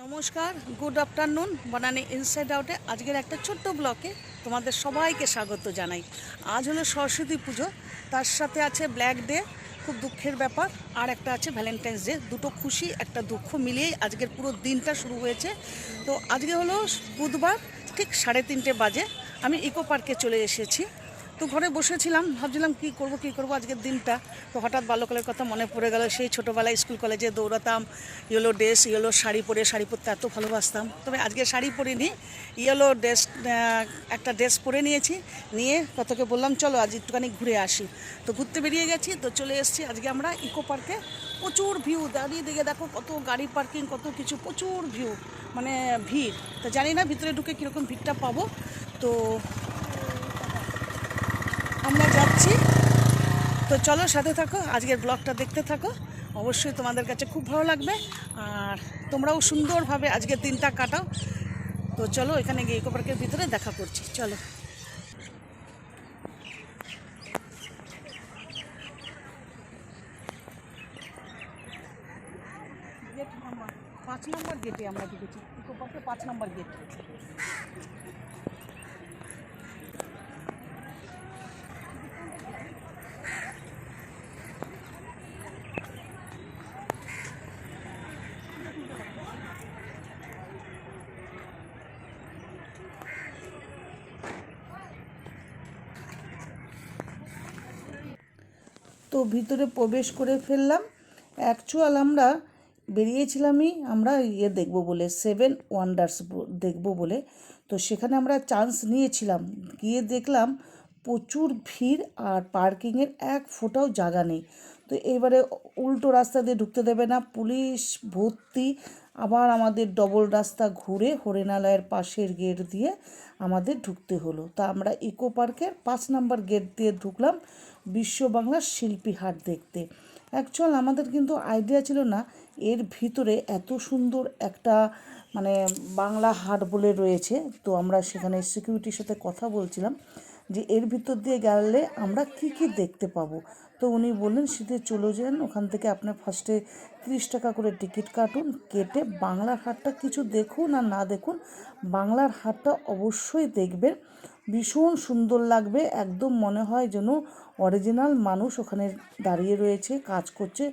নমস্কার, good afternoon, বানানি inside আউটে আজকের একটা ছোট্ট ব্লকে তোমাদের সবাইকে স্বাগত জানাই। আজ হলো সরস্বতী পুজো, তার সাথে আছে ব্ল্যাক ডে খুব দুঃখের ব্যাপার, আর একটা আছে ভ্যালেন্টাইন্স ডে দুটো খুশি, একটা দুঃখ মিলিয়েই আজকের পুরো দিনটা শুরু হয়েছে। তো আজকে হলো বুধবার, ঠিক সাড়ে তিনটে বাজে, আমি ইকো পার্কে চলে এসেছি। তো ঘরে বসেছিলাম, ভাবছিলাম কি করব কি করব আজকের দিনটা। তো হঠাৎ বাল্যকালের কথা মনে পড়ে গেল, সেই ছোটোবেলায় স্কুল কলেজে দৌড়াতাম, ইয়েলো ড্রেস, ইয়েলো শাড়ি পরে, শাড়ি পরতে এত ভালোবাসতাম। তবে আজকে শাড়ি পরিনি, ইয়েলো ড্রেস একটা ড্রেস পরে নিয়েছি, নিয়ে কতকে বললাম, চলো আজ একটুখানি ঘুরে আসি। তো ঘুরতে বেরিয়ে গেছি, তো চলে এসেছি আজকে আমরা ইকো পার্কে। প্রচুর ভিউ, দাঁড়িয়ে দিকে দেখো কত গাড়ি পার্কিং, কত কিছু, প্রচুর ভিউ মানে ভিড়। তো জানি না ভিতরে ঢুকে কীরকম ভিড়টা পাবো। তো আমরা যাচ্ছি। তো চলো সাথে থাকো, আজকের ব্লগটা দেখতে থাকো। অবশ্যই তোমাদের কাছে খুব ভালো লাগবে। আর তোমরাও সুন্দরভাবে আজকের দিনটা কাটাও। তো চলো এখানে গিয়ে ইকো পার্কের ভিতরে দেখা করছি। চলো। পাঁচ নম্বর গেটে আমরা ঢুকেছি। ইকো পাঁচ নম্বর গেট ভিতরে প্রবেশ করে ফেললাম। অ্যাকচুয়াল আমরা বেরিয়েছিলামই, আমরা ইয়ে দেখব বলে সেভেন ওয়ান্ডার্স দেখব বলে। তো সেখানে আমরা চান্স নিয়েছিলাম। গিয়ে দেখলাম প্রচুর ভিড় আর পার্কিংয়ের এক ফোঁটাও জায়গা নেই। তো এবারে উল্টো রাস্তা দিয়ে ঢুকতে দেবে না, পুলিশ ভর্তি। আবার আমাদের ডবল রাস্তা ঘুরে হরিণালয়ের পাশের গেট দিয়ে আমাদের ঢুকতে হলো। তা আমরা ইকো পার্কের পাঁচ নাম্বার গেট দিয়ে ঢুকলাম বিশ্ব বাংলার শিল্পী হাট দেখতে। অ্যাকচুয়াল আমাদের কিন্তু আইডিয়া ছিল না, এর ভিতরে এত সুন্দর একটা মানে বাংলা হাট বলে রয়েছে। তো আমরা সেখানে সিকিউরিটির সাথে কথা বলছিলাম যে এর ভিতর দিয়ে গেলে আমরা কি কি দেখতে পাবো? তো উনি বললেন শীতে চলে যান, ওখান থেকে আপনার ফার্স্টে তিরিশ টাকা করে টিকিট কাটুন, কেটে বাংলার হাটটা কিছু দেখুন আর না দেখুন, বাংলার হাটটা অবশ্যই দেখবেন। ভীষণ সুন্দর লাগবে, একদম মনে হয় যেন অরিজিনাল মানুষ ওখানে দাঁড়িয়ে রয়েছে, কাজ করছে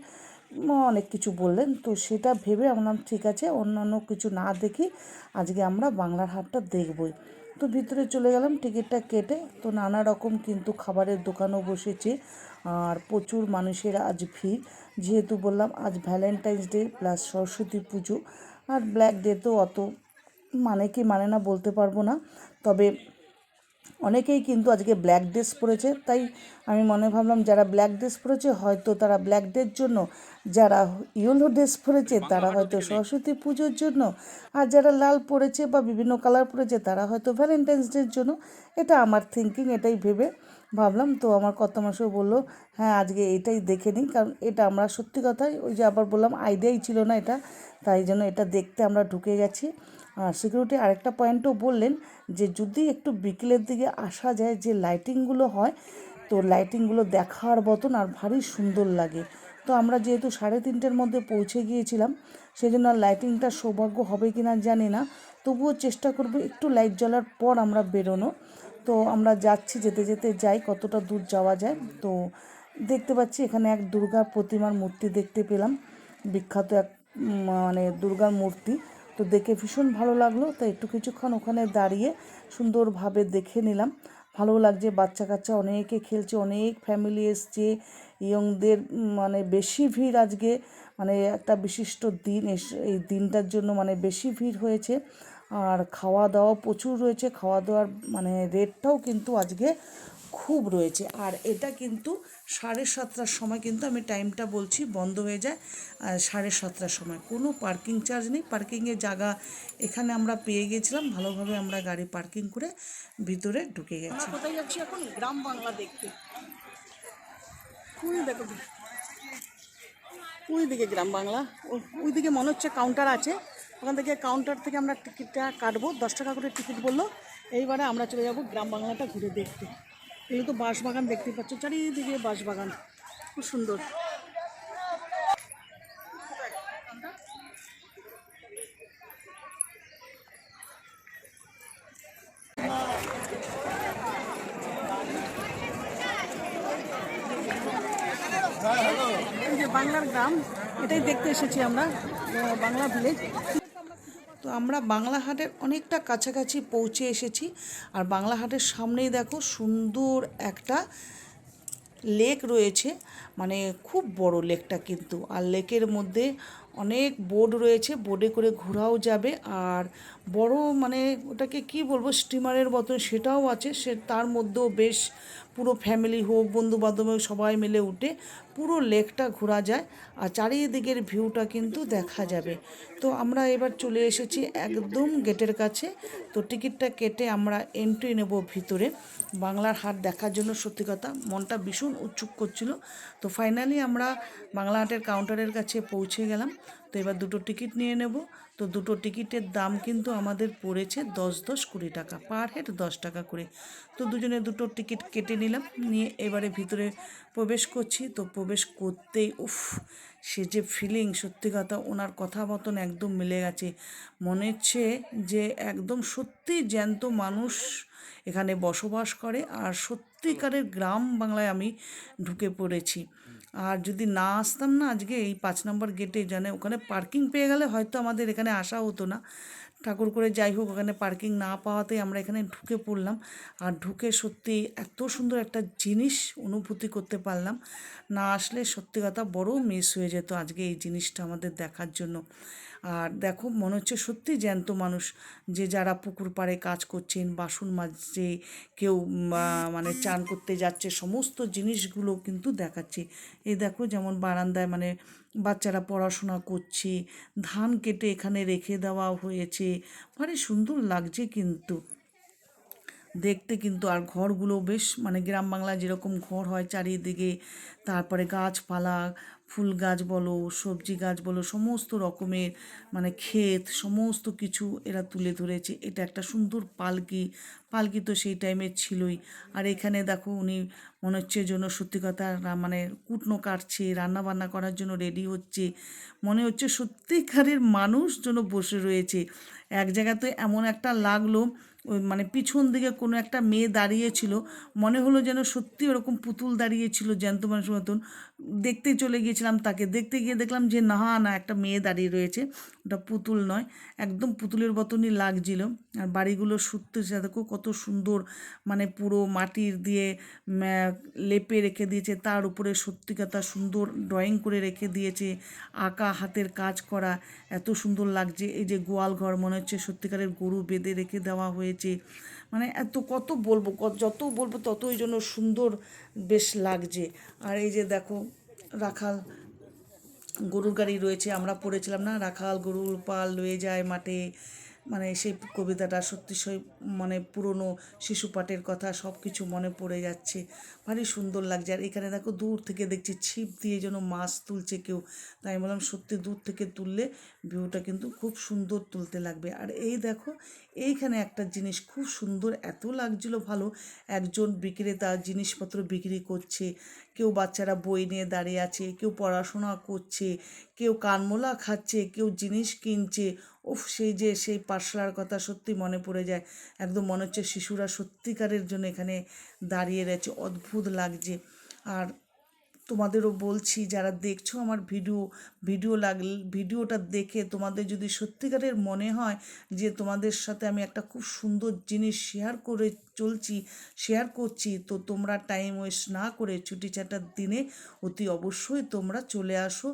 অনেক কিছু বললেন। তো সেটা ভেবে আমরা, ঠিক আছে, অন্যান্য কিছু না দেখি, আজকে আমরা বাংলার হাটটা দেখবই। তো ভিতরে চলে গেলাম, টিকিটটা কেটে তো নানা রকম কিন্তু খাবারের দোকানও বসেছে আর প্রচুর মানুষের আজ ভিড়। যেহেতু বললাম, আজ ভ্যালেন্টাইন্স ডে প্লাস সরস্বতী পুজো আর ব্ল্যাক ডে তো অত মানে কি মানে না বলতে পারব না। তবে অনেকেই কিন্তু আজকে ব্ল্যাক ড্রেস পরেছে, তাই আমি মনে ভাবলাম যারা ব্ল্যাক ড্রেস পরেছে, হয়তো তারা ব্ল্যাক ডের জন্য, যারা ইয়েলো ড্রেস পরেছে, তারা হয়তো সরস্বতী পুজোর জন্য, আর যারা লাল পরেছে বা বিভিন্ন কালার পরেছে, তারা হয়তো ভ্যালেন্টাইন্স ডের জন্য, এটা আমার থিঙ্কিং এটাই ভেবে ভাবলাম। তো আমার কত মাসেও বলল হ্যাঁ আজকে এটাই দেখে নিই কারণ এটা আমরা সত্যি কথাই, ওই যে আবার বললাম আইডিয়াই ছিল না এটা, তাই জন্য এটা দেখতে আমরা ঢুকে গেছি। সিকিউরিটি আরেকটা পয়েন্টও বললেন যে যদি একটু বিকেলের দিকে আসা যায় যে লাইটিংগুলো হয়, তো লাইটিংগুলো দেখার মতন আর ভারী সুন্দর লাগে। তো আমরা যেহেতু সাড়ে তিনটের মধ্যে পৌঁছে গিয়েছিলাম সেই জন্য লাইটিংটা সৌভাগ্য হবে কি না জানি না। তবুও চেষ্টা করব একটু লাইট জ্বলার পর আমরা বেরোনো। তো আমরা যাচ্ছি, যেতে যেতে যাই, কতটা দূর যাওয়া যায়। তো দেখতে পাচ্ছি এখানে এক দুর্গা প্রতিমার মূর্তি দেখতে পেলাম। বিখ্যাত এক মানে দুর্গার মূর্তি। তো দেখে ভীষণ ভালো লাগল। তো একটু কিছুক্ষণ ওখানে দাঁড়িয়ে সুন্দরভাবে দেখে নিলাম। ভালো লাগছে বাচ্চা কাচ্চা অনেকে খেলছে, অনেক ফ্যামিলি এসছে। ইয়ংদের মানে বেশি ভিড় আজকে মানে একটা বিশিষ্ট দিন এই দিনটার জন্য মানে বেশি ভিড় হয়েছে। আর খাওয়া দাওয়া প্রচুর রয়েছে। খাওয়া দাওয়ার মানে রেটটাও কিন্তু আজকে খুব রয়েছে। আর এটা কিন্তু সাড়ে সাতটার সময় কিন্তু আমি টাইমটা বলছি বন্ধ হয়ে যায় সাড়ে সাতটার সময়। কোনো পার্কিং চার্জ নেই। পার্কিংয়ের জায়গা এখানে আমরা পেয়ে গেছিলাম। ভালোভাবে আমরা গাড়ি পার্কিং করে ভিতরে ঢুকে গেছি। কোথায় যাচ্ছি এখন? গ্রাম বাংলা দেখতে। ওই দেখো ওই দিকে গ্রাম বাংলা। ওই দিকে মনে হচ্ছে কাউন্টার আছে। ওখান থেকে কাউন্টার থেকে আমরা টিকিটটা কাটবো। দশ টাকা করে টিকিট বলল। এইবারে আমরা চলে যাব গ্রাম বাংলাটা ঘুরে দেখতে। এগুলো তো বাঁশবাগান দেখতে পাচ্ছ, চারিদিকে বাঁশবাগান। খুব সুন্দর। বাংলার গ্রাম, এটাই দেখতে এসেছি আমরা বাংলা ভিলেজ তো আমরা বাংলা হাটের অনেকটা কাছাকাছি পৌঁছে এসেছি। আর বাংলা হাটের সামনেই দেখো সুন্দর একটা লেক রয়েছে। মানে খুব বড় লেকটা কিন্তু। আর লেকের মধ্যে অনেক বোর্ড রয়েছে। বোর্ডে করে ঘোরাও যাবে। আর বড় মানে ওটাকে কি বলব? স্টিমারের মতো সেটাও আছে। সে তার মধ্যেও বেশ পুরো ফ্যামিলি হোক বন্ধু বান্ধব হোক, সবাই মিলে উঠে পুরো লেকটা ঘোরা যায় আর চারিদিকের ভিউটা কিন্তু দেখা যাবে। তো আমরা এবার চলে এসেছি একদম গেটের কাছে। তো টিকিটটা কেটে আমরা এন্ট্রি নেব ভিতরে। বাংলার হাট দেখার জন্য সত্যি কথা মনটা ভীষণ উৎসুক করছিল। তো ফাইনালি আমরা বাংলা হাটের কাউন্টারের কাছে পৌঁছে গেলাম। তো এবার দুটো টিকিট নিয়ে নেব। তো দুটো টিকিটের দাম কিন্তু আমাদের পড়েছে দশ দশ কুড়ি টাকা, পার হেড দশ টাকা করে। তো দুজনে দুটো টিকিট কেটে নিলাম, নিয়ে এবারে ভিতরে প্রবেশ করছি। তো প্রবেশ করতেই, উফ, সে যে ফিলিং সত্যি কথা ওনার কথা মতন একদম মিলে গেছে। মনে হচ্ছে যে একদম সত্যি জ্যান্ত মানুষ এখানে বসবাস করে, আর সত্যিকারের গ্রাম বাংলায় আমি ঢুকে পড়েছি। আর যদি না আসতাম না, আজকে এই পাঁচ নম্বর গেটে জানে ওখানে পার্কিং পেয়ে গেলে হয়তো আমাদের এখানে আসা হতো না। ঠাকুর করে যাই হোক, ওখানে পার্কিং না পাওয়াতে আমরা এখানে ঢুকে পড়লাম। আর ঢুকে সত্যি এত সুন্দর একটা জিনিস অনুভূতি করতে পারলাম। না আসলে সত্যি কথা বড়ো মিস হয়ে যেত আজকে এই জিনিসটা আমাদের দেখার জন্য। আর দেখো, মনে হচ্ছে সত্যি জ্যান্ত মানুষ। যে যারা পুকুর পাড়ে কাজ করছেন, বাসন মাজছে, কেউ মানে চান করতে যাচ্ছে, সমস্ত জিনিসগুলো কিন্তু দেখাচ্ছে। এই দেখো, যেমন বারান্দায় মানে বাচ্চারা পড়াশোনা করছে, ধান কেটে এখানে রেখে দেওয়া হয়েছে। মানে সুন্দর লাগছে কিন্তু। দেখতে কিন্তু, আর ঘরগুলো বেশ মানে গ্রাম বাংলায় যেরকম ঘর হয় চারিদিকে, তারপরে গাছপালা ফুল গাছ বলো, সবজি গাছ বলো, সমস্ত রকমের মানে ক্ষেত, সমস্ত কিছু এরা তুলে ধরেছে। এটা একটা সুন্দর পালকি পালকি তো সেই টাইমে ছিলই। আর এখানে দেখো উনি মনে হচ্ছে যেন সত্যি কথা মানে কুটনো কাটছে রান্না বান্না করার জন্য রেডি হচ্ছে। মনে হচ্ছে সত্যিকারের মানুষ যেন বসে রয়েছে। এক জায়গাতে এমন একটা লাগল মানে পিছন দিকে কোনো একটা মেয়ে দাঁড়িয়েছিল, মনে হলো যেন সত্যি ওরকম পুতুল দাঁড়িয়েছিল, জ্যান্ত মানুষের মতন। দেখতেই চলে গিয়েছিলাম তাকে, দেখতে গিয়ে দেখলাম যে না না, একটা মেয়ে দাঁড়িয়ে রয়েছে। ওটা পুতুল নয়, একদম পুতুলের মতনই লাগছিল। আর বাড়িগুলো সত্যি দেখো কত সুন্দর মানে পুরো মাটির দিয়ে লেপে রেখে দিয়েছে। তার উপরে সত্যি কথা সুন্দর ড্রয়িং করে রেখে দিয়েছে, আঁকা, হাতের কাজ করা, এত সুন্দর লাগছে। এই যে গোয়াল ঘর মনে হচ্ছে সত্যিকারের গরু বেঁধে রেখে দেওয়া হয়েছে। মানে এত কত বলব যত বলব তত ওই জন্য সুন্দর বেশ লাগছে। আর এই যে দেখো, রাখাল গরুর গাড়ি রয়েছে, আমরা পড়েছিলাম না? রাখাল গরুর পাল লয়ে যায় মাঠে। মানে সেই কবিতাটা সত্যি সই মানে পুরনো শিশু পাঠের কথা সব কিছু মনে পড়ে যাচ্ছে। ভারী সুন্দর লাগছে। আর এখানে দেখো দূর থেকে দেখছি ছিপ দিয়ে যেন মাছ তুলছে কেউ। তাই বললাম, সত্যি দূর থেকে তুললে ভিউটা কিন্তু খুব সুন্দর তুলতে লাগবে। আর এই দেখো, এইখানে একটা জিনিস খুব সুন্দর, এত লাগছিল ভালো। একজন বিক্রেতা জিনিসপত্র বিক্রি করছে, কেউ বাচ্চারা বই নিয়ে দাঁড়িয়ে আছে, কেউ পড়াশোনা করছে কেউ কানমোলা খাচ্ছে, কেউ জিনিস কিনছে, উফ, সেই যে, সেই পাঠশালার কথা সত্যি মনে পড়ে যায়। একদম মনে হচ্ছে শিশুরা সত্যিকারের জন্য এখানে দাঁড়িয়ে রয়েছে, অদ্ভুত লাগছে। আর তোমাদেরও বলছি, যারা দেখছ আমার ভিডিও ভিডিও লাগল, ভিডিওটা দেখে তোমাদের যদি সত্যিকারের মনে হয় যে তোমাদের সাথে আমি একটা খুব সুন্দর জিনিস শেয়ার করে চলছি শেয়ার করছি, তো তোমরা টাইম ওয়েস্ট না করে ছুটি ছাটার দিনে অতি অবশ্যই তোমরা চলে আসো।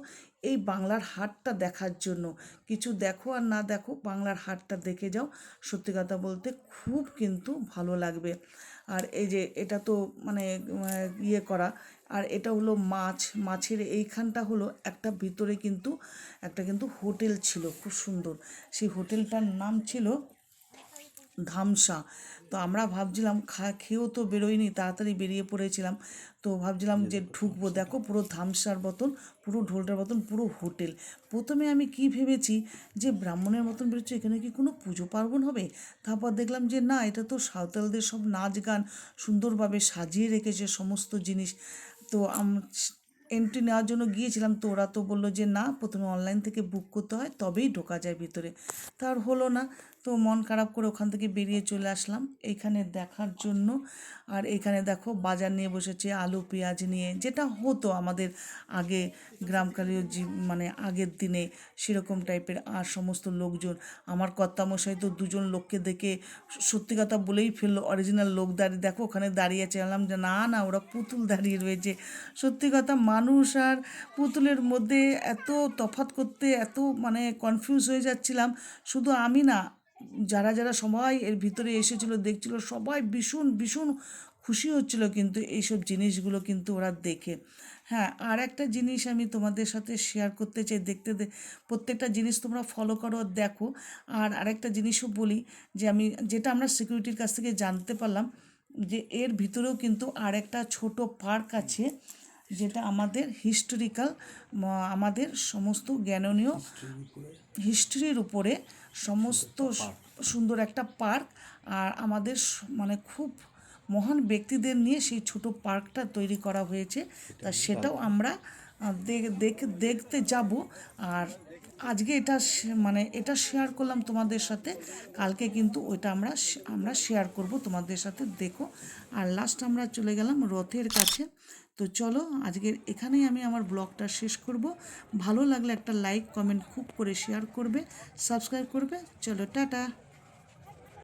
এই বাংলার হাটটা দেখার জন্য। কিছু দেখো আর না দেখো, বাংলার হাটটা দেখে যাও। সত্যি কথা বলতে খুব কিন্তু ভালো লাগবে। আর এই যে এটা তো মানে ইয়ে করা। আর এটা হলো মাছ। মাছের এইখানটা হলো একটা ভিতরে কিন্তু, একটা কিন্তু হোটেল ছিল, খুব সুন্দর। সেই হোটেলটার নাম ছিল ধামসা তো আমরা ভাবছিলাম খা খেয়েও তো বেরোয়নি তাড়াতাড়ি বেরিয়ে পড়েছিলাম। তো ভাবছিলাম যে ঢুকবো। দেখো পুরো ধামসার মতন পুরো ঢোলটার মতন পুরো হোটেল। প্রথমে আমি কি ভেবেছি যে ব্রাহ্মণের মতন বেরোচ্ছে এখানে কি কোনো পুজো পার্বণ হবে? তারপর দেখলাম যে না এটা তো সাঁওতালদের সব নাচ গান সুন্দরভাবে সাজিয়ে রেখেছে সমস্ত জিনিস। তো এন্ট্রি নেওয়ার জন্য গিয়েছিলাম তো ওরা তো বলল যে না প্রথমে অনলাইন থেকে বুক করতে হয় তবেই ঢোকা যায় ভিতরে। তার হলো না। তো মন খারাপ করে ওখান থেকে বেরিয়ে চলে আসলাম। এইখানে দেখার জন্য। আর এখানে দেখো বাজার নিয়ে বসেছে, আলু, পেঁয়াজ নিয়ে। যেটা হতো আমাদের আগে গ্রামকালীয় মানে আগের দিনে সেরকম টাইপের। আর সমস্ত লোকজন, আমার কর্তামশাই তো দুজন লোককে দেখে সত্যি কথা বলেই ফেলল অরিজিনাল লোক দাঁড়িয়ে। দেখো ওখানে দাঁড়িয়ে আছে যে না না, ওরা পুতুল দাঁড়িয়ে রয়েছে। সত্যি কথা মানুষ আর পুতুলের মধ্যে এত তফাৎ করতে এত মানে কনফিউজ হয়ে যাচ্ছিলাম। শুধু আমি না যারা যারা সবাই এর ভিতরে এসেছিল, দেখছিল, সবাই ভীষণ ভীষণ খুশি হচ্ছিল কিন্তু এইসব জিনিসগুলো কিন্তু ওরা দেখে। হ্যাঁ আর একটা জিনিস আমি তোমাদের সাথে শেয়ার করতে চাই, দেখতে প্রত্যেকটা জিনিস তোমরা ফলো করো, দেখো। আর আরেকটা জিনিসও বলি যে আমি, যেটা আমরা সিকিউরিটির কাছ থেকে জানতে পারলাম যে এর ভিতরেও কিন্তু আর একটা ছোট পার্ক আছে। যেটা আমাদের হিস্টোরিক্যাল আমাদের সমস্ত জ্ঞাননীয় হিস্ট্রির উপরে সমস্ত সুন্দর একটা পার্ক আর আমাদের মানে খুব মহান ব্যক্তিদের নিয়ে সেই ছোট পার্কটা তৈরি করা হয়েছে। তা সেটাও আমরা দেখতে যাব। আর আজকে এটা মানে এটা শেয়ার করলাম তোমাদের সাথে। কালকে কিন্তু ওইটা আমরা আমরা শেয়ার করব তোমাদের সাথে। দেখো। আর লাস্ট আমরা চলে গেলাম রথের কাছে। তো চলো আজকের এখানেই আমি আমার ব্লগটা শেষ করব। ভালো লাগলে একটা লাইক কমেন্ট খুব করে শেয়ার করবে সাবস্ক্রাইব করবে। চলো, টাটা!